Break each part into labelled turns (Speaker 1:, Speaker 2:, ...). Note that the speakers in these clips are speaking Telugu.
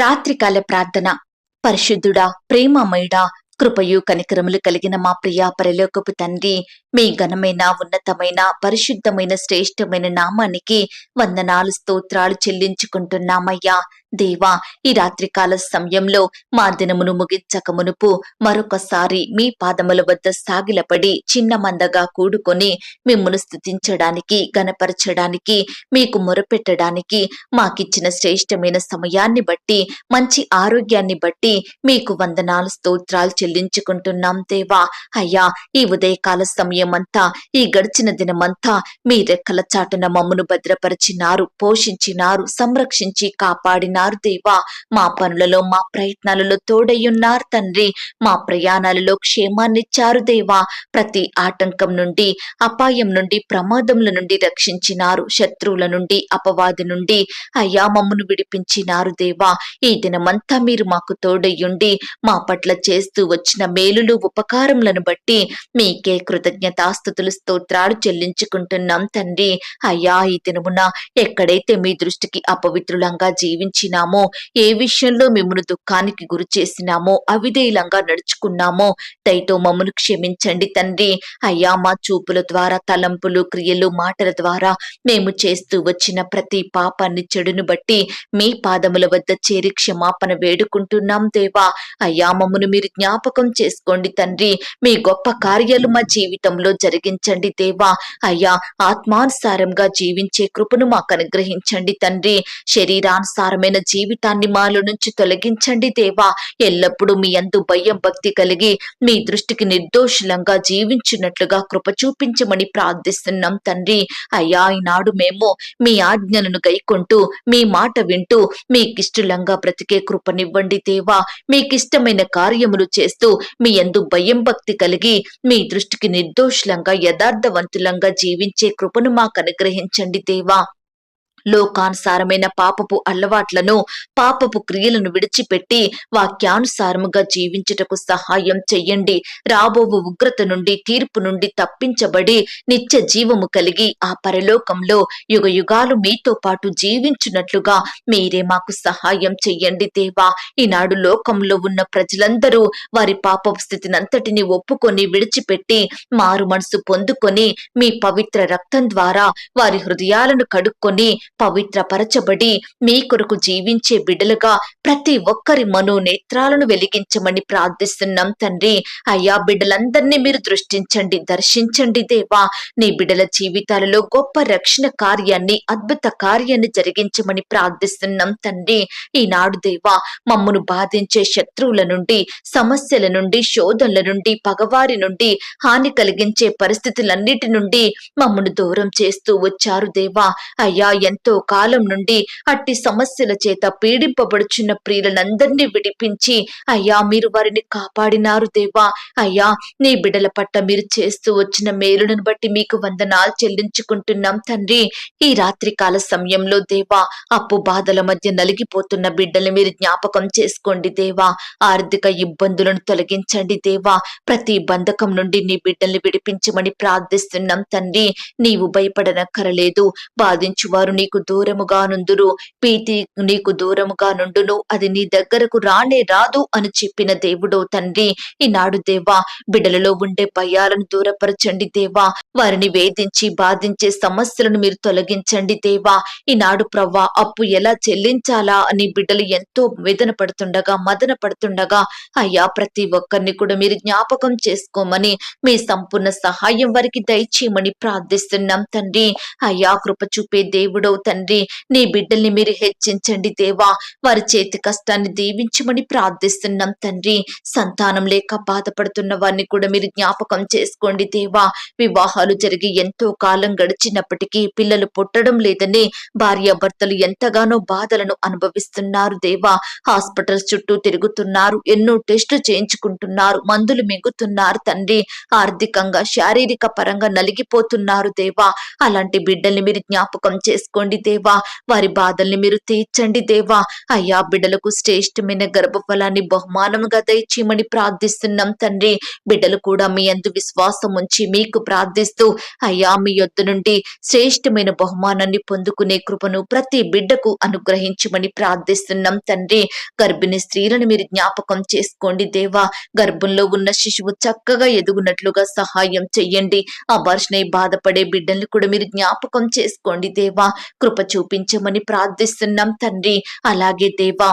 Speaker 1: రాత్రికాల ప్రార్థన. పరిశుద్ధుడా ప్రేమమయుడా కృపయు కనికరములు కలిగిన మా ప్రియా పరలోకపు తండ్రి మీ ఘనమైన ఉన్నతమైన పరిశుద్ధమైన శ్రేష్టమైన నామానికి వందనాలు స్తోత్రాలు చెల్లించుకుంటున్నామయ్యా. దేవా ఈ రాత్రికాల సమయంలో మా దినమును ముగించక మునుపు మరొకసారి మీ పాదముల వద్ద సాగిలపడి చిన్న మందగా కూడుకొని మిమ్మును స్థుతించడానికి గనపరచడానికి మీకు మొరపెట్టడానికి మాకిచ్చిన శ్రేష్టమైన సమయాన్ని బట్టి మంచి ఆరోగ్యాన్ని బట్టి మీకు వందనాలు స్తోత్రాలు చెల్లించుకుంటున్నాం దేవా. అయ్యా ఈ ఉదయకాల సమయం అంతా ఈ గడిచిన దినమంతా మీ రెక్కల చాటున మమ్మును భద్రపరిచినారు పోషించినారు సంరక్షించి కాపాడినారు దేవా. మా పనులలో మా ప్రయత్నాలలో తోడయ్యున్నారు తండ్రి. మా ప్రయాణాలలో క్షేమాన్నిచ్చారు దేవా. ప్రతి ఆటంకం నుండి అపాయం నుండి ప్రమాదముల నుండి రక్షించినారు. శత్రువుల నుండి అపవాది నుండి అయ్యా మమ్మును విడిపించినారు దేవా. ఈ దినమంతా మీరు మాకు తోడయ్యుండి మా పట్ల చేస్తూ వచ్చిన మేలులు ఉపకారములను బట్టి మీకే కృతజ్ఞతాస్థుతులు స్తోత్రాలు చెల్లించుకుంటున్నాం తండ్రి. అయ్యా ఈ దినమున ఎక్కడైతే మీ దృష్టికి అపవిత్రులంగా జీవించినామో ఏ విషయంలో మిమ్మల్ని దుఃఖానికి గురి చేసినామో అవిధేయులంగా నడుచుకున్నామో దయతో మమ్మను క్షమించండి తండ్రి. అయ్యా మా చూపుల ద్వారా తలంపులు క్రియలు మాటల ద్వారా మేము చేస్తూ వచ్చిన ప్రతి పాపాన్ని చెడును బట్టి మీ పాదముల వద్ద చేరి క్షమాపణ వేడుకుంటున్నాం దేవా. అయ్యా మమ్మను మీరు జ్ఞాపకం చేసుకోండి తండ్రి. మీ గొప్ప కార్యాలు మా జీవితంలో జరిగించండి దేవా. అయ్యా ఆత్మానుసారంగా జీవించే కృపను మాకు అనుగ్రహించండి తండ్రి. శరీరానుసారమైన జీవితాన్ని మాలో నుంచి తొలగించండి దేవా. ఎల్లప్పుడూ మీ అందు భయం భక్తి కలిగి మీ దృష్టికి నిర్దోషులంగా జీవించినట్లుగా కృప చూపించమని ప్రార్థిస్తున్నాం తండ్రి. అయ్యా ఈనాడు మేము మీ ఆజ్ఞలను గైకొంటూ మీ మాట వింటూ మీకిష్టలంగా బ్రతికే కృపనివ్వండి దేవా. మీకిష్టమైన కార్యములు చేస్తూ మీ యందు భయం భక్తి కలిగి మీ దృష్టికి నిర్దోష నిర్దోషులంగా యథార్థవంతులంగా జీవించే కృపను మాకు అనుగ్రహించండి దేవా. లోకానుసారమైన పాపపు అలవాట్లను పాపపు క్రియలను విడిచిపెట్టి వాక్యానుసారముగా జీవించుటకు సహాయం చెయ్యండి. రాబోవు ఉగ్రత నుండి తీర్పు నుండి తప్పించబడి నిత్య జీవము కలిగి ఆ పరలోకంలో యుగ యుగాలు మీతో పాటు జీవించున్నట్లుగా మీరే మాకు సహాయం చెయ్యండి దేవా. ఈనాడు లోకంలో ఉన్న ప్రజలందరూ వారి పాపపు స్థితినంతటిని ఒప్పుకొని విడిచిపెట్టి మారు మనసు పొందుకొని మీ పవిత్ర రక్తం ద్వారా వారి హృదయాలను కడుక్కొని పవిత్రపరచబడి మీ కొరకు జీవించే బిడ్డలుగా ప్రతి ఒక్కరి మనోనేత్రాలను వెలిగించమని ప్రార్థిస్తున్నాం తండ్రి. అయ్యా బిడ్డలందరినీ మీరు దృష్టించండి దర్శించండి దేవా. నీ బిడ్డల జీవితాలలో గొప్ప రక్షణ కార్యాన్ని అద్భుత కార్యాన్ని జరిగించమని ప్రార్థిస్తున్నాం తండ్రి. ఈనాడు దేవా మమ్మను బాధించే శత్రువుల నుండి సమస్యల నుండి శోధనల నుండి పగవారి నుండి హాని కలిగించే పరిస్థితులన్నిటి నుండి మమ్మను దూరం చేస్తూ వచ్చారు దేవా. అయ్యా ఎంతో కాలం నుండి అట్టి సమస్యల చేత పీడింపబడుచున్న ప్రియులనందరినీ విడిపించి అయ్యా మీరు వారిని కాపాడినారు దేవా. అయ్యా నీ బిడ్డల పట్ల మీరు చేస్తూ వచ్చిన మేలులను బట్టి మీకు వందనాలు చెల్లించుకుంటున్నాం తండ్రి. ఈ రాత్రి కాల సమయంలో దేవా అప్పు బాధల మధ్య నలిగిపోతున్న బిడ్డల్ని మీరు జ్ఞాపకం చేసుకోండి దేవా. ఆర్థిక ఇబ్బందులను తొలగించండి దేవా. ప్రతి బంధకం నుండి నీ బిడ్డల్ని విడిపించమని ప్రార్థిస్తున్నాం తండ్రి. నీవు భయపడనక్కరలేదు. బాధించువారు నీకు దూరముగా నుందురు ప్రీతి నీకు దూరముగా నుండును అది నీ దగ్గరకు రానే రాదు అని చెప్పిన దేవుడో తండ్రి. ఈనాడు దేవా బిడ్డలలో ఉండే భయాలను దూరపరచండి దేవా. వారిని వేధించి బాధించే సమస్యలను మీరు తొలగించండి దేవా. ఈనాడు ప్రవ్వా అప్పు ఎలా చెల్లించాలా అని బిడ్డలు ఎంతో వేదన పడుతుండగా మదన పడుతుండగా అయ్యా ప్రతి ఒక్కరిని కూడా మీరు జ్ఞాపకం చేసుకోమని మీ సంపూర్ణ సహాయం వారికి దయచేయమని ప్రార్థిస్తున్నాం తండ్రి. అయ్యా కృప చూపే దేవుడవు తండ్రి నీ బిడ్డల్ని మీరు హెచ్చించండి దేవా. వారి చేతి కష్టాన్ని దీవించమని ప్రార్థిస్తున్నాం తండ్రి. సంతానం లేక బాధపడుతున్న వారిని కూడా మీరు జ్ఞాపకం చేసుకోండి దేవా. వివాహాలు జరిగి ఎంతో కాలం గడిచినప్పటికీ పిల్లలు పుట్టడం లేదని భార్యాభర్తలు ఎంతగానో బాధలను అనుభవిస్తున్నారు దేవా. హాస్పిటల్స్ చుట్టూ తిరుగుతున్నారు ఎన్నో టెస్టులు చేయించుకుంటున్నారు మందులు మింగుతున్నారు తండ్రి. ఆర్థికంగా శారీరక పరంగా నలిగిపోతున్నారు దేవా. అలాంటి బిడ్డల్ని మీరు జ్ఞాపకం చేసుకోండి చేసుకోండి దేవా. వారి బాధల్ని మీరు తీర్చండి దేవా. అయ్యా బిడ్డలకు శ్రేష్టమైన గర్భఫలాన్ని బహుమానముగా దయచేయమని ప్రార్థిస్తున్నాం తండ్రి. బిడ్డలు కూడా మీ అందు విశ్వాసం ఉంచి మీకు ప్రార్థిస్తూ అయ్యా మీ యొద్ద నుండి శ్రేష్టమైన బహుమానాన్ని పొందుకునే కృపను ప్రతి బిడ్డకు అనుగ్రహించమని ప్రార్థిస్తున్నాం తండ్రి. గర్భిణి స్త్రీలను మీరు జ్ఞాపకం చేసుకోండి దేవా. గర్భంలో ఉన్న శిశువు చక్కగా ఎదుగునట్లుగా సహాయం చెయ్యండి. ఆ వర్షనై బాధపడే బిడ్డల్ని కూడా మీరు జ్ఞాపకం చేసుకోండి దేవా. కృప చూపించమని ప్రార్థిస్తున్నాం తండ్రి. అలాగే దేవా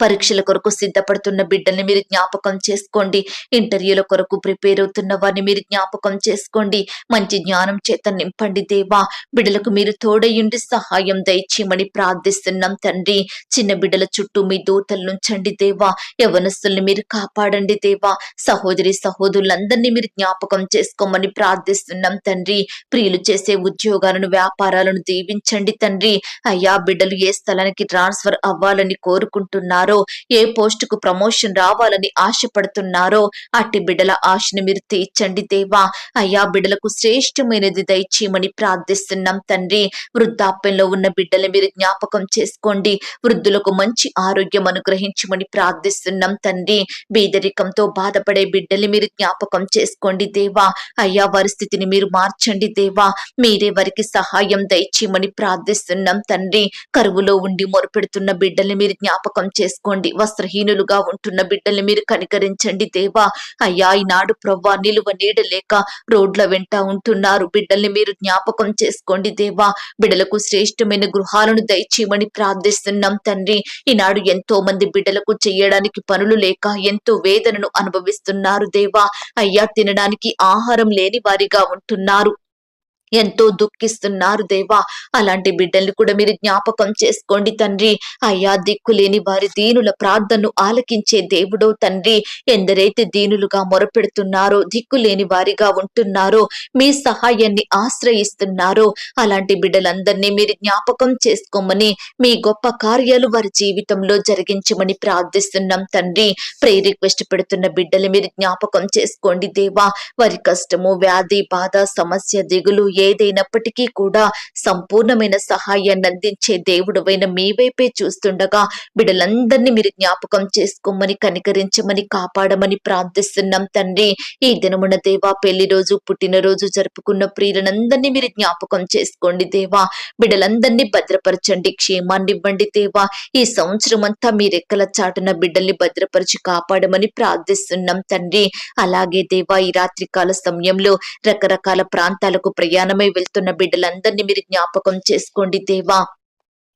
Speaker 1: పరీక్షల కొరకు సిద్ధపడుతున్న బిడ్డల్ని మీరు జ్ఞాపకం చేసుకోండి. ఇంటర్వ్యూల కొరకు ప్రిపేర్ అవుతున్న వారిని మీరు జ్ఞాపకం చేసుకోండి. మంచి జ్ఞానం చేత నింపండి దేవా. బిడ్డలకు మీరు తోడయుండి సహాయం దయచేయమని ప్రార్థిస్తున్నాం తండ్రి. చిన్న బిడ్డల చుట్టూ మీ దూతలు నుంచండి దేవా. యవనస్తుల్ని మీరు కాపాడండి దేవా. సహోదరి సహోదరులందరినీ మీరు జ్ఞాపకం చేసుకోమని ప్రార్థిస్తున్నాం తండ్రి. ప్రియులు చేసే ఉద్యోగాలను వ్యాపారాలను దీవించండి తండ్రి. అయ్యా బిడ్డలు ఏ స్థలానికి ట్రాన్స్ఫర్ అవ్వాలని కోరుకుంటున్నారు? ఏ పోస్టుకు ప్రమోషన్ రావాలని ఆశపడుతున్నారో అట్టి బిడ్డల ఆశను మీరు తీర్చండి దేవా. అయ్యా బిడ్డలకు శ్రేష్టమైనది దయచేయమని ప్రార్థిస్తున్నాం తండ్రి. వృద్ధాప్యంలో ఉన్న బిడ్డలు మీరు జ్ఞాపకం చేసుకోండి. వృద్ధులకు మంచి ఆరోగ్యం అనుగ్రహించమని ప్రార్థిస్తున్నాం తండ్రి. బీదరికంతో బాధపడే బిడ్డలు మీరు జ్ఞాపకం చేసుకోండి దేవా. అయ్యా వారి స్థితిని మీరు మార్చండి దేవా. మీరే వారికి సహాయం దయచేయమని ప్రార్థిస్తున్నాం తండ్రి. కరువులో ఉండి మొరుపెడుతున్న బిడ్డల్ని మీరు జ్ఞాపకం చేసుకోండి. వస్త్రహీనులుగా ఉంటున్న బిడ్డల్ని మీరు కనికరించండి దేవా. అయ్యా ఈనాడు ప్రవ్వా నిలువ నీడ లేక రోడ్ల వెంట ఉంటున్నారు. బిడ్డల్ని మీరు జ్ఞాపకం చేసుకోండి దేవా. బిడ్డలకు శ్రేష్టమైన గృహాలను దయచేయమని ప్రార్థిస్తున్నాం తండ్రి. ఈనాడు ఎంతో మంది బిడ్డలకు చేయడానికి పనులు లేక ఎంతో వేదనను అనుభవిస్తున్నారు దేవా. అయ్యా తినడానికి ఆహారం లేని వారిగా ఉంటున్నారు. ఎంతో దుఃఖిస్తున్నారు దేవా. అలాంటి బిడ్డల్ని కూడా మీరు జ్ఞాపకం చేసుకోండి తండ్రి. అయ్యా దిక్కులేని వారి దీనుల ప్రార్థనను ఆలకించే దేవుడో తండ్రి. ఎందరైతే దీనులుగా మొరపెడుతున్నారో దిక్కులేని వారిగా ఉంటున్నారో మీ సహాయాన్ని ఆశ్రయిస్తున్నారో అలాంటి బిడ్డలందరినీ మీరు జ్ఞాపకం చేసుకోమని మీ గొప్ప కార్యాలు వారి జీవితంలో జరిగించమని ప్రార్థిస్తున్నాం తండ్రి. ప్రే రిక్వెస్ట్ పెడుతున్న బిడ్డలు మీరు జ్ఞాపకం చేసుకోండి దేవా. వారి కష్టము వ్యాధి బాధ సమస్య దిగులు ఏదైనప్పటికీ కూడా సంపూర్ణమైన సహాయాన్ని అందించే దేవుడువైన మీ వైపే చూస్తుండగా బిడ్డలందరినీ మీరు జ్ఞాపకం చేసుకోమని కనికరించమని కాపాడమని ప్రార్థిస్తున్నాం తండ్రి. ఈ దినమున దేవా పెళ్ళి రోజు పుట్టినరోజు జరుపుకున్న ప్రియులనందరినీ మీరు జ్ఞాపకం చేసుకోండి దేవా. బిడ్డలందరినీ భద్రపరచండి క్షేమాన్ని ఇవ్వండి దేవా. ఈ సంవత్సరం అంతా మీ రెక్కల చాటున బిడ్డల్ని భద్రపరిచి కాపాడమని ప్రార్థిస్తున్నాం తండ్రి. అలాగే దేవా ఈ రాత్రికాల సమయంలో రకరకాల ప్రాంతాలకు ప్రయాణం ప్రయాణమై వెళ్తున్న బిడ్డలందరినీ మీరు జ్ఞాపకం చేసుకోండి దేవా.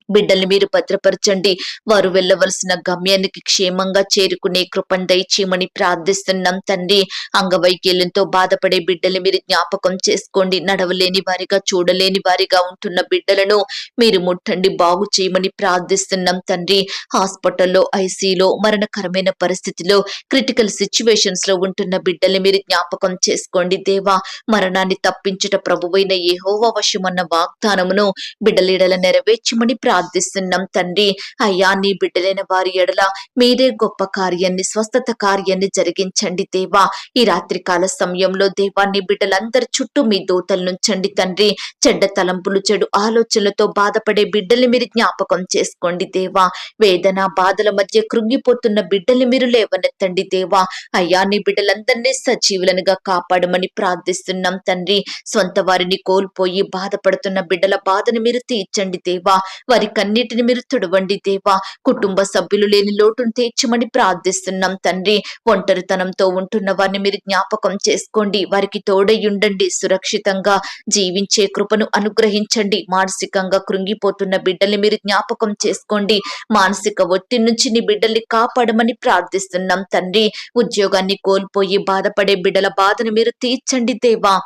Speaker 1: బిడ్డల్ని మీరు భద్రపరచండి. వారు వెళ్ళవలసిన గమ్యానికి క్షేమంగా చేరుకునే కృపను దయచేయమని ప్రార్థిస్తున్నాం తండ్రి. అంగవైకల్యంతో బాధపడే బిడ్డల్ని మీరు జ్ఞాపకం చేసుకోండి. నడవలేని వారిగా చూడలేని వారిగా ఉంటున్న బిడ్డలను మీరు ముట్టండి. బాగు చేయమని ప్రార్థిస్తున్నాం తండ్రి. హాస్పిటల్లో ఐసీలో మరణకరమైన పరిస్థితిలో క్రిటికల్ సిచ్యువేషన్స్లో ఉంటున్న బిడ్డల్ని మీరు జ్ఞాపకం చేసుకోండి. దేవా మరణాన్ని తప్పించుట ప్రభువైన ఏహోవ వశమన్న వాగ్దానమును బిడ్డలీడల నెరవేర్చమని ప్రార్థిస్తున్నాం తండ్రి. అయ్యా నీ బిడ్డలైన వారి ఎడల మీరే గొప్ప కార్యాన్ని స్వస్థత కార్యాన్ని జరిగించండి దేవా. ఈ రాత్రికాల సమయంలో దేవా నీ బిడ్డలందరి చుట్టూ మీ దూతలు నుంచండి తండ్రి. చెడ్డ తలంపులు చెడు ఆలోచనలతో బాధపడే బిడ్డల్ని మీరు జ్ఞాపకం చేసుకోండి దేవా. వేదన బాధల మధ్య కృంగిపోతున్న బిడ్డల్ని మీరు లేవనెత్తండి దేవా. అయ్యా నీ బిడ్డలందరినీ సజీవులనుగా కాపాడమని ప్రార్థిస్తున్నాం తండ్రి. సొంత వారిని కోల్పోయి బాధపడుతున్న బిడ్డల బాధను మీరు తీర్చండి దేవా. వారి వారికన్నిటిని మీరు తుడవండి దేవా. కుటుంబ సభ్యులు లేని లోటును తీర్చమని ప్రార్థిస్తున్నాం తండ్రి. ఒంటరితనంతో ఉంటున్న వారిని మీరు జ్ఞాపకం చేసుకోండి. వారికి తోడైండండి సురక్షితంగా జీవించే కృపను అనుగ్రహించండి. మానసికంగా కృంగిపోతున్న బిడ్డల్ని మీరు జ్ఞాపకం చేసుకోండి. మానసిక ఒత్తిడి నుంచి నీ బిడ్డల్ని కాపాడమని ప్రార్థిస్తున్నాం తండ్రి. ఉద్యోగాన్ని కోల్పోయి బాధపడే బిడ్డల బాధను మీరు తీర్చండి దేవా.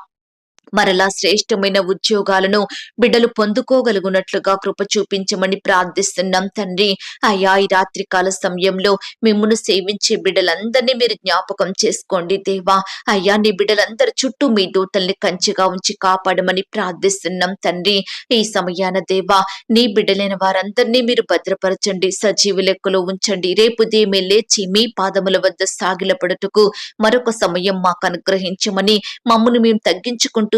Speaker 1: మరలా శ్రేష్టమైన ఉద్యోగాలను బిడ్డలు పొందుకోగలుగునట్లుగా కృప చూపించమని ప్రార్థిస్తున్నాం తండ్రి. అయ్యా ఈ రాత్రికాల సమయంలో మిమ్మును సేవించే బిడ్డలందరినీ మీరు జ్ఞాపకం చేసుకోండి దేవా. అయ్యా నీ బిడ్డలందరి చుట్టూ మీ దూతల్ని కంచిగా ఉంచి కాపాడమని ప్రార్థిస్తున్నాం తండ్రి. ఈ సమయాన దేవా నీ బిడ్డలైన వారందరినీ మీరు భద్రపరచండి సజీవ లెక్కలో ఉంచండి. రేపు దేమే లేచి మీ పాదముల వద్ద సాగిలపడటకు మరొక సమయం మాకు అనుగ్రహించమని మమ్మను మేము తగ్గించుకుంటూ